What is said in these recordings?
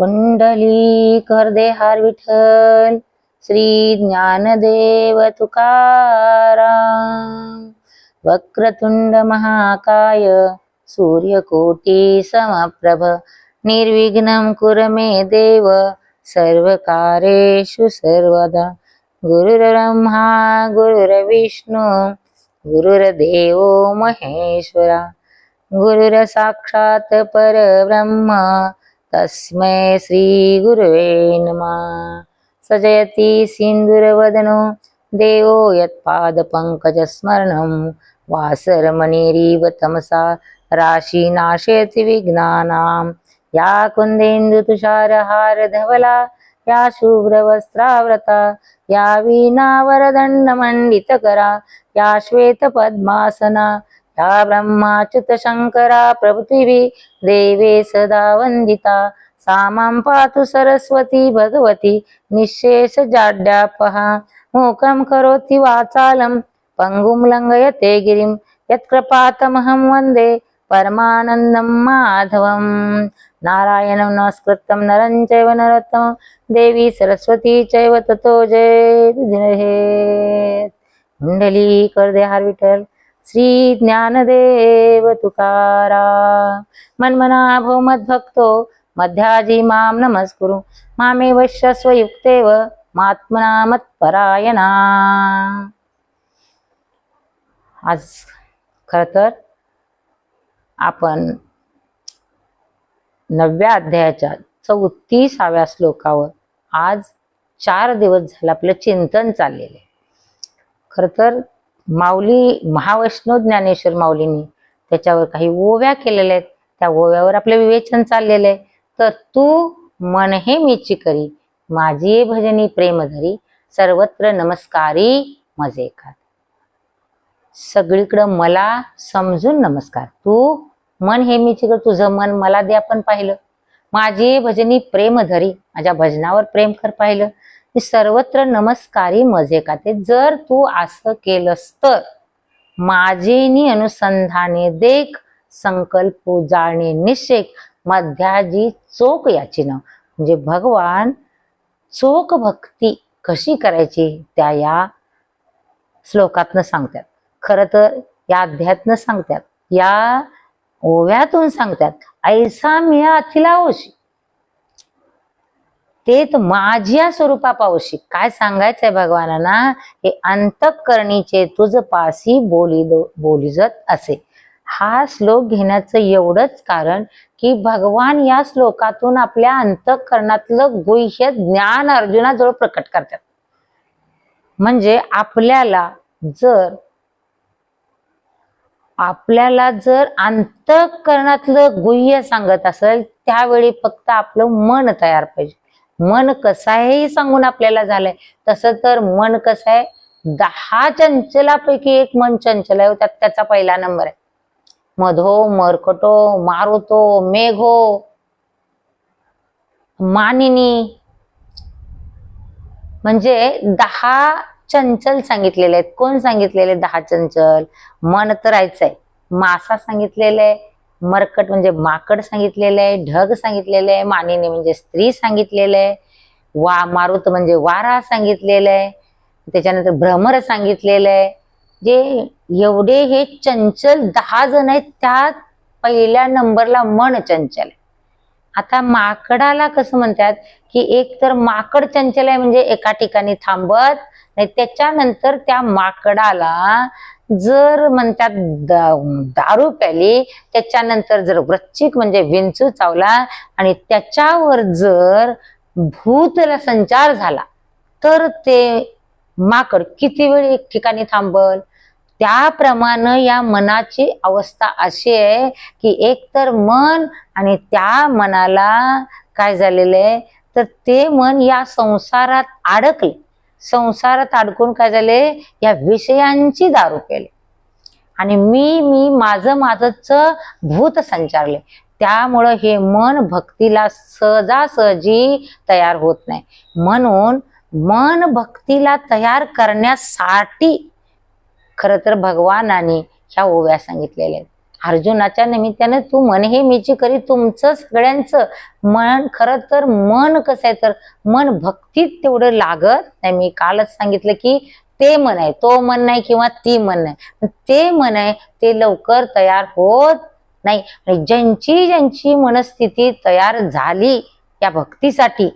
कुंडली हार विठ्ठल श्री ज्ञानदेव तुकाराम वक्रतुंड महाकाय सूर्यकोटी समप्रभ निर्विघ्नं कुर मे देव सर्वकारेषु सर्वदा। गुरुर्ब्रह्मा गुरुर्विष्णू गुरुर्देवो महेश्वरा। गुरुर्साक्षात् परब्रह्म तस्मै श्रीगुरवे नमः। सजयति सिन्दूरवदनो देवो यत्पादपङ्कजस्मरणं। वासरमणिरीव तमसा राशीनाशयति विघ्नानां। या कुन्देन्दुतुषारहारधवला या शुभ्रवस्त्राव्रता या वीणावरदण्डमण्डितकरा या श्वेतपद्मासना या ब्रह्माच्युतशङ्करा प्रभृतिभिः देवे सदा वन्दिता। सा मां पातु सरस्वती भगवती निःशेषजाड्यापहा मूकं करोति वाचालं पङ्गुं लङ्घयते गिरिं। यत्कृपातमहं वन्दे परमानन्दं माधवं नारायणं नमस्कृतं नरं चैव नरोत्तमं। देवी सरस्वती चैव ततो जयहे कुंडली करदे हार विठ्ठल। श्री ज्ञानदेव तुकारा मनमना भो मद्भक्तो मध्याजी मां नमस्कुरु। मामे वश्यस्व युक्तेव मात्मना मत्परायणा। आज खर तर आपण नवव्या अध्यायाच्या चौतीसाव्या श्लोकावर आज चार दिवस झालं आपलं चिंतन चाललेलं आहे. खर तर माऊली महावैष्णव ज्ञानेश्वर माऊलींनी त्याच्यावर काही ओव्या केलेल्या आहेत. त्या ओव्यावर आपलं विवेचन चाललेलं आहे. तर तू मन हे मीची करी माझी भजनी प्रेम धरी सर्वत्र नमस्कारी मजे कर सगळीकडं मला समजून नमस्कार. तू मन हे मीची कर तुझं मन मला दे आपण पाहिलं. माझी भजनी प्रेम धरी माझ्या भजनावर प्रेम कर पाहिलं. मी सर्वत्र नमस्कारी मजे का ते जर तू असं केलंस तर माझेनी अनुसंधाने देख संकल्प जाणे निषेक मध्याजी चोख याची नाव म्हणजे भगवान चोख भक्ती कशी करायची? त्या या श्लोकातनं सांगतात. खर तर या अध्यायातनं सांगतात. या ओव्यातून सांगतात. ऐसा मिया अथिला ते तर माझ्या स्वरूपा पावशी काय सांगायचंय भगवानांना? हे अंतकरणीचे तुझ पासी बोली बोलिजत असे. हा श्लोक घेण्याचं एवढंच कारण की भगवान या श्लोकातून आपल्या अंतकरणातलं गुह्य ज्ञान अर्जुनाजवळ प्रकट करतात. म्हणजे आपल्याला जर आपल्याला जर अंतकरणातलं गुह्य सांगत असेल त्यावेळी फक्त आपलं मन तयार पाहिजे. मन कसं आहे हे सांगून आपल्याला झालंय. तसं तर मन कसं आहे दहा चंचलापैकी एक मन चंचल आहे त्यात त्याचा पहिला नंबर आहे. मधो मरकटो मारुतो मेघो मानिनी. म्हणजे दहा चंचल सांगितलेले आहेत. कोण सांगितलेले दहा चंचल? मन तर राहायचंय. मासा सांगितलेले आहे मरकट म्हणजे माकड सांगितलेलं आहे ढग सांगितलेलं आहे मानिनी म्हणजे स्त्री सांगितलेलं आहे वा मारुत म्हणजे वारा सांगितलेलं आहे त्याच्यानंतर भ्रमर सांगितलेलं आहे. जे एवढे हे चंचल दहा जण आहेत त्यात पहिल्या नंबरला मन चंचल आहे. आता माकडाला कसं म्हणतात की एक तर माकड चंचल आहे म्हणजे एका ठिकाणी थांबत नाही त्याच्यानंतर त्या माकडाला जर म्हणतात दारू प्याली त्याच्यानंतर जर वृश्चिक म्हणजे विंचू चावला आणि त्याच्यावर जर भूतला संचार झाला तर ते माकड किती वेळ एक ठिकाणी थांबल? त्याप्रमाणे या मनाची अवस्था अशी आहे की एक तर मन आणि त्या मनाला काय झालेलं आहे? तर ते मन या संसारात अडकले. संसारात अडकून काय झाले? या विषयांची दारू केली आणि मी मी माझं माझंच भूत संचारले. त्यामुळं हे मन भक्तीला सहजासहजी तयार होत नाही. म्हणून मन भक्तीला तयार करण्यासाठी खर तर भगवानाने ह्या ओव्या सांगितलेल्या आहेत. अर्जुनाच्या निमित्ताने तू मन हे मीची करी तुमचं सगळ्यांचं मन खरं तर मन कसं आहे तर मन भक्तीत तेवढं लागत नाही. मी कालच सांगितलं की ते मन आहे तो मन नाही किंवा ती मन नाही. ते मन आहे ते लवकर तयार होत नाही. आणि ज्यांची ज्यांची मनस्थिती तयार झाली या भक्तीसाठी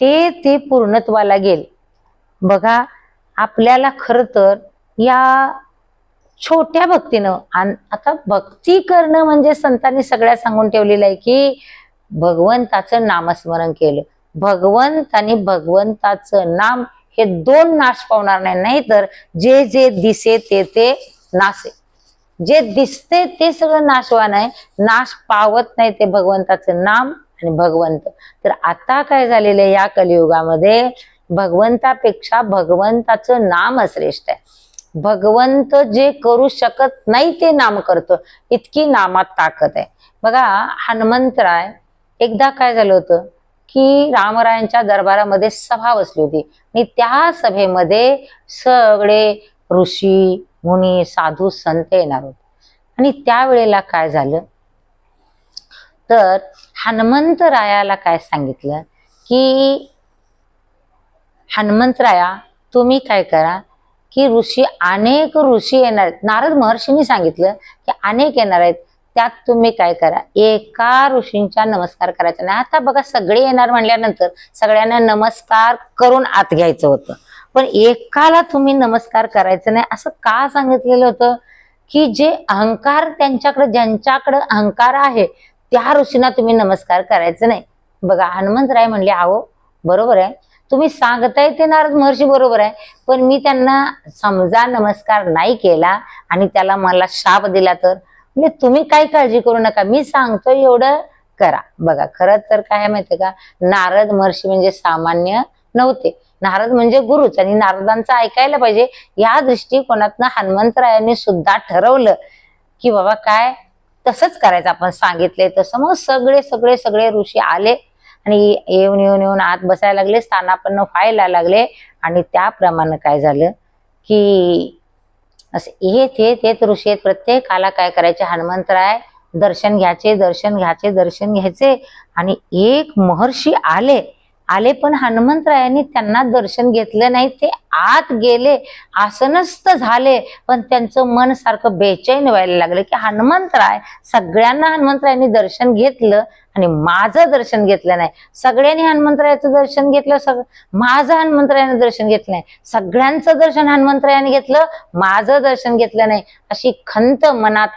ते ते पूर्णत्वाला गेल. बघा आपल्याला खरं तर या छोट्या भक्तीनं. आता भक्ती करणं म्हणजे संतांनी सगळ्या सांगून ठेवलेलं आहे की भगवंताचं नामस्मरण केलं. भगवंत आणि भगवंताचं नाम हे दोन नाश पावणार नाही. नाहीतर जे जे दिसे ते ते नासे. जे दिसते ते सगळं नाशवान आहे. नाश पावत नाही ते भगवंताचं नाम आणि भगवंत. तर आता काय झालेलं आहे या कलियुगामध्ये? भगवंतापेक्षा भगवंताचं नाम श्रेष्ठ आहे. भगवंत जे करू शकत नाही ते नाम करतो. इतकी नामात ताकद आहे. बघा हनुमंतराय एकदा काय झालं होतं? की रामरायांच्या दरबारामध्ये सभा बसली होती. आणि त्या सभेमध्ये सगळे ऋषी मुनी साधू संत येणार होते. आणि त्यावेळेला काय झालं? तर हनुमंतरायाला काय सांगितलं? की हनुमंतराया तुम्ही काय करा? की ऋषी अनेक ऋषी येणार आहेत. नारद महर्षींनी सांगितलं की अनेक येणार आहेत. त्यात तुम्ही काय करा? एका ऋषींचा नमस्कार करायचा नाही. आता बघा सगळे येणार म्हणल्यानंतर सगळ्यांना नमस्कार करून आत घ्यायचं होतं. पण एकाला तुम्ही नमस्कार करायचं नाही असं का सांगितलेलं होतं? की जे अहंकार त्यांच्याकडे ज्यांच्याकडे अहंकार आहे त्या ऋषींना तुम्ही नमस्कार करायचं नाही. बघा हनुमंतराय म्हणले आहो बरोबर आहे. तुम्ही सांगताय ते नारद महर्षी बरोबर आहे. पण मी त्यांना समजा नमस्कार नाही केला आणि त्याला मला शाप दिला तर म्हणजे तुम्ही काही काळजी करू नका. मी सांगतोय एवढं करा. बघा खरं तर काय माहितीये का? नारद महर्षी म्हणजे सामान्य नव्हते. नारद म्हणजे गुरुच आणि नारदांचं ऐकायला पाहिजे. या दृष्टिकोनातनं हनुमंतरायांनी सुद्धा ठरवलं की बाबा काय? तसंच करायचं. आपण सांगितले तसं. मग सगळे सगळे सगळे ऋषी आले. आणि येऊन येऊन येऊन आत बसायला लागले स्थानापन्न व्हायला लागले. आणि त्याप्रमाणे काय झालं की असं येत येत येत ऋषी येत प्रत्येकाला काय करायचे? हनुमंतराय दर्शन घ्यायचे दर्शन घ्यायचे दर्शन घ्यायचे. आणि एक महर्षी आले. आले पण हनुमंतरायांनी त्यांना दर्शन घेतलं नाही ते आत गेले. आसनस्थ झाले पण त्यांचं मन सारखं बेचैन व्हायला लागलं की हनुमंतराय सगळ्यांना हनुमंतरायांनी दर्शन घेतलं आणि माझं दर्शन घेतलं नाही. सगळ्यांनी हनुमंतरायाचं दर्शन घेतलं सग माझं हनुमंतरायाने दर्शन घेतलं नाही. सगळ्यांचं दर्शन हनुमंतरायाने घेतलं माझं दर्शन घेतलं नाही. अशी खंत मनात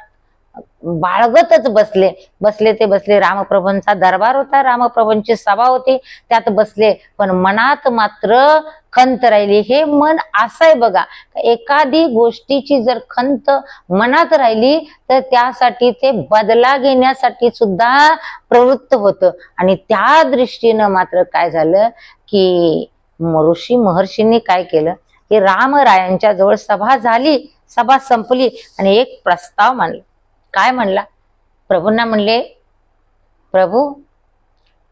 बाळगतच बसले. बसले ते बसले. रामप्रभूंचा दरबार होता. रामप्रभूंची सभा होती. त्यात बसले. पण मनात मात्र खंत राहिली. हे मन असं आहे बघा. एखादी गोष्टीची जर खंत मनात राहिली तर त्यासाठी ते बदला घेण्यासाठी सुद्धा प्रवृत्त होतं. आणि त्या दृष्टीनं मात्र काय झालं की ऋषी महर्षींनी काय केलं? की रामरायांच्या जवळ सभा झाली. सभा संपली आणि एक प्रस्ताव मांडला. काय म्हणला? प्रभूंना म्हणले प्रभू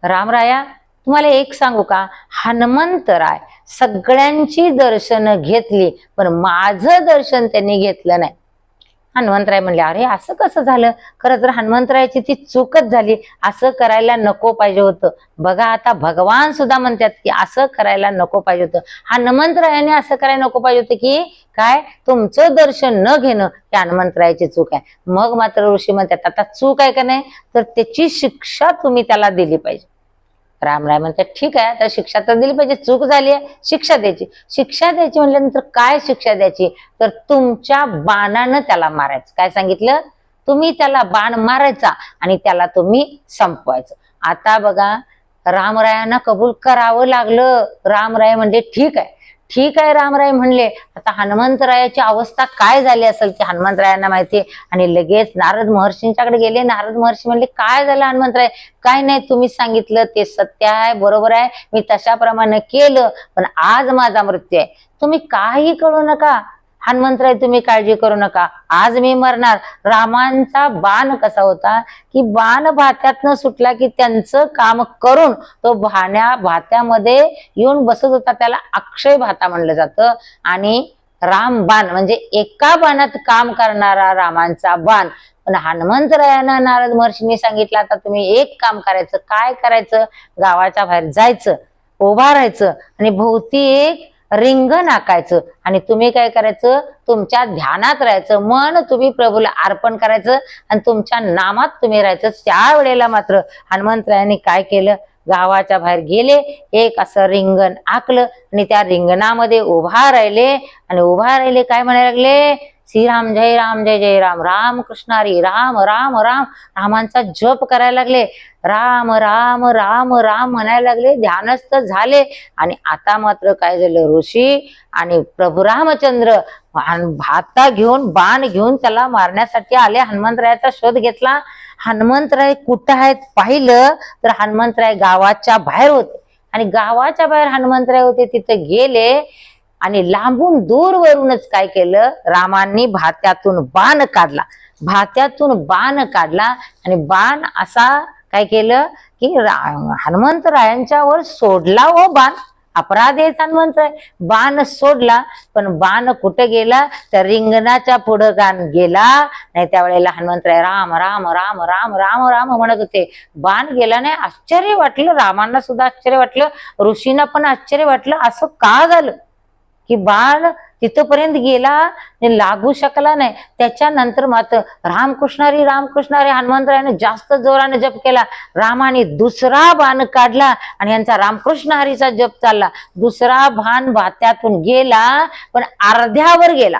रामराया तुम्हाला एक सांगू का? हनुमंतराय सगळ्यांची दर्शन घेतली पण माझं दर्शन त्यांनी घेतलं नाही. हनुमंतराय म्हणले अरे असं कसं झालं? खरं तर हनुमंतरायाची ती चूकच झाली. असं करायला नको पाहिजे होतं. बघा आता भगवान सुद्धा म्हणतात की असं करायला नको पाहिजे होतं. हनुमंतरायाने असं करायला नको पाहिजे होतं की काय? तुमचं दर्शन न घेणं हे हनुमंतरायाची चूक आहे. मग मात्र ऋषी म्हणतात आता चूक आहे का नाही? तर त्याची शिक्षा तुम्ही त्याला दिली पाहिजे. रामराय म्हणतात ठीक आहे तर शिक्षा तर दिली पाहिजे चूक झाली आहे शिक्षा द्यायची. शिक्षा द्यायची म्हटल्यानंतर काय शिक्षा द्यायची? तर तुमच्या बाणानं त्याला मारायचं. काय सांगितलं? तुम्ही त्याला बाण मारायचा आणि त्याला तुम्ही संपवायचं. आता बघा रामरायांना कबूल करावं लागलं. रामराय म्हणजे ठीक आहे. ठीक आहे रामराय म्हणले. आता हनुमंतरायाची अवस्था काय झाली असेल ते हनुमंतरायांना माहिती आणि लगेच नारद महर्षींच्याकडे गेले. नारद महर्षी म्हणले काय झालं हनुमंतराय? काय नाही तुम्ही सांगितलं. ते सत्य आहे बरोबर आहे. मी तशाप्रमाणे केलं. पण आज माझा मृत्यू आहे. तुम्ही काही कळू नका. हनुमंतराय तुम्ही काळजी करू नका. आज मी मरणार. रामांचा बाण कसा होता की बाण भात्यातनं सुटला की त्यांचं काम करून तो भाण्या भात्यामध्ये येऊन बसत होता. त्याला अक्षय भाता म्हणलं जातं. आणि राम बाण म्हणजे एका बाणात काम करणारा रामांचा बाण. पण हनुमंतरायानं नारद महर्षींनी सांगितलं आता तुम्ही एक काम करायचं. काय करायचं? गावाच्या बाहेर जायचं उभा राहायचं. आणि भोवती एक रिंगण आकायचं आणि तुम्ही काय करायचं? तुमच्या ध्यानात राहायचं. मन तुम्ही प्रभूला अर्पण करायचं आणि तुमच्या नामात तुम्ही राहायचं. त्यावेळेला मात्र हनुमंतरायांनी काय केलं? गावाच्या बाहेर गेले. एक असं रिंगण आकलं आणि त्या रिंगणामध्ये उभा राहिले. आणि उभा राहिले काय म्हणायला लागले? श्रीराम जय राम जय जय राम. राम कृष्णारी राम राम राम. रामांचा जप करायला लागले. राम राम राम राम म्हणायला लागले. ध्यानस्थ झाले. आणि आता मात्र काय झालं? ऋषी आणि प्रभू रामचंद्र भाता घेऊन बाण घेऊन त्याला मारण्यासाठी आले. हनुमंतरायाचा शोध घेतला. हनुमंतराय कुठं आहेत पाहिलं? तर हनुमंतराय गावाच्या बाहेर होते. आणि गावाच्या बाहेर हनुमंतराय होते तिथे गेले. आणि लांबून दूरवरूनच काय केलं? रामांनी भात्यातून बाण काढला. भात्यातून बाण काढला आणि बाण असा काय केलं की रा- हनुमंतरायांच्यावर सोडला हो बाण. अपराध आहे. हनुमंतराय बाण सोडला पण बाण कुठं गेला? तर रिंगणाच्या पुढं गाण गेला. नाही त्यावेळेला हनुमंतराय राम राम राम राम राम राम म्हणत होते. बाण गेला नाही आश्चर्य वाटलं. रामांना सुद्धा आश्चर्य वाटलं. ऋषींना पण आश्चर्य वाटलं. असं का झालं? की बाण तिथपर्यंत गेला आणि लागू शकला नाही. त्याच्यानंतर मात्र रामकृष्णारी रामकृष्णारी हनुमंतरायाने जास्त जोराने जप केला. रामाने दुसरा बाण काढला आणि यांचा रामकृष्ण हरीचा जप चालला. दुसरा भान भात्यातून गेला पण अर्ध्यावर गेला.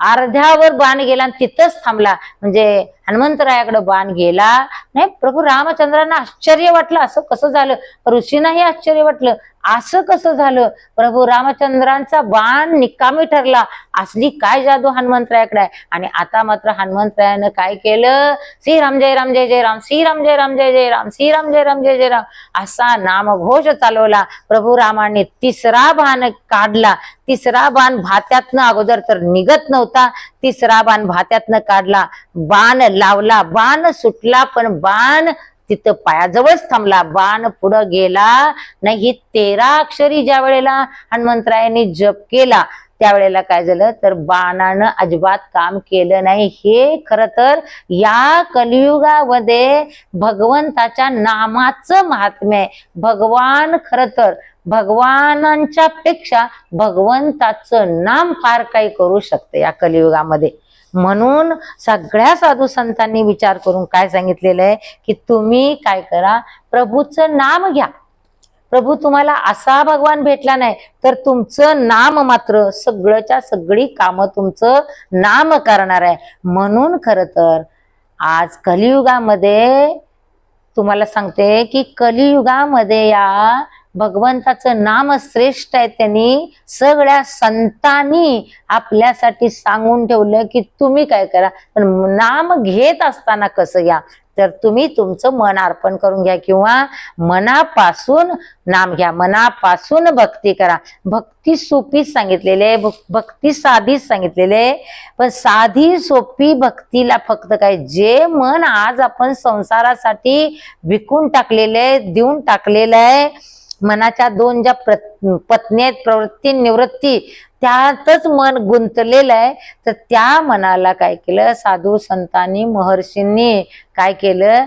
अर्ध्यावर बाण गेला आणि तिथंच थांबला. म्हणजे हनुमंतरायाकडे बाण गेला. नाही प्रभू रामचंद्रांना आश्चर्य वाटलं. असं कसं झालं? ऋषींनाही आश्चर्य वाटलं. असं कसं झालं? प्रभू रामचंद्रांचा बाण निकामी ठरला. असली काय जादू हनुमंतरायाकडे आहे? आणि आता मात्र हनुमंतरायानं काय केलं? श्रीराम जय राम जय जय राम श्रीराम जय राम जय जय राम श्रीराम जय राम जय जय राम. असा नामघोष चालवला. प्रभू रामाने तिसरा बाण काढला. तिसरा बाण भात्यातनं अगोदर तर निघत नव्हता. तिसरा बाण भात्यातनं काढला. बाण लावला बाण सुटला पण बाण तिथं पायाजवळच थांबला. बाण पुढं गेला नाही ही तेरा अक्षरी ज्या वेळेला हनुमंतरायांनी जप केला त्यावेळेला काय झालं? तर बाणानं अजिबात काम केलं नाही. हे खर तर या कलियुगामध्ये भगवंताच्या नामाचं महात्म्य आहे. भगवान खर तर भगवानांच्या पेक्षा भगवंताचं नाम फार काही करू शकते या कलियुगामध्ये. म्हणून सगळ्या साधू संतांनी विचार करून काय सांगितलेलं आहे की तुम्ही काय करा प्रभूचं नाम घ्या. प्रभू तुम्हाला असा भगवान भेटला नाही तर तुमचं नाम मात्र सगळंच्या सगळी कामं तुमचं नाम करणार आहे. म्हणून खर तर आज कलियुगामध्ये तुम्हाला सांगते की कलियुगामध्ये या भगवंताचं नाम श्रेष्ठ आहे त्यांनी सगळ्या संतांनी आपल्यासाठी सांगून ठेवलं की तुम्ही काय करा. पण नाम घेत असताना कसं घ्या? तर तुम्ही तुमचं मन अर्पण करून घ्या किंवा मनापासून नाम घ्या. मनापासून भक्ती करा. भक्ती सोपीच सांगितलेले आहे, भक्ती साधीच सांगितलेले आहे. पण साधी सोपी भक्तीला फक्त काय? जे मन आज आपण संसारासाठी विकून टाकलेलं आहे देऊन टाकलेलं आहे मनाच्या दोन ज्या प्र- पत्नी आहेत प्रवृत्ती निवृत्ती त्यातच मन गुंतलेलं आहे. तर त्या मनाला काय केलं? साधू संतांनी महर्षींनी काय केलं?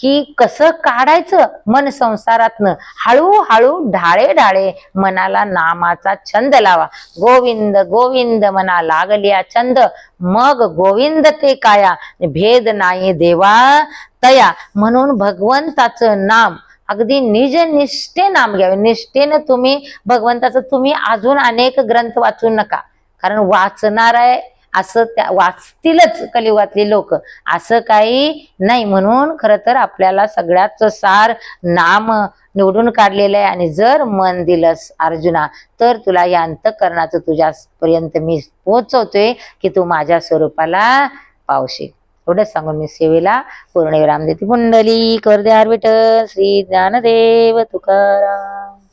की कसं काढायचं मन संसारातनं? हळूहळू ढाळे ढाळे मनाला नामाचा छंद लावा. गोविंद गोविंद मना लागलिया छंद. मग गोविंद ते काया. भेद नाही देवा तया. म्हणून भगवंताचं नाम अगदी निज निष्ठे नाम घ्यावे. निष्ठेनं तुम्ही भगवंताचं तुम्ही अजून अनेक ग्रंथ वाचू नका. कारण वाचणार आहे असं त्या वाचतीलच कलियुगातली लोक. असं काही नाही म्हणून खरं तर आपल्याला सगळ्याच सार नाम निवडून काढलेलं आहे. आणि जर मन दिलंस अर्जुना तर तुला या अंतकरणाचं तुझ्यापर्यंत मी पोहोचवतोय की तू माझ्या स्वरूपाला पावशील. एवढंच सांगून मी सेवेला पूर्ण विराम देते. पुंडली कर विठ्ठल श्री ज्ञानदेव तुकाराम.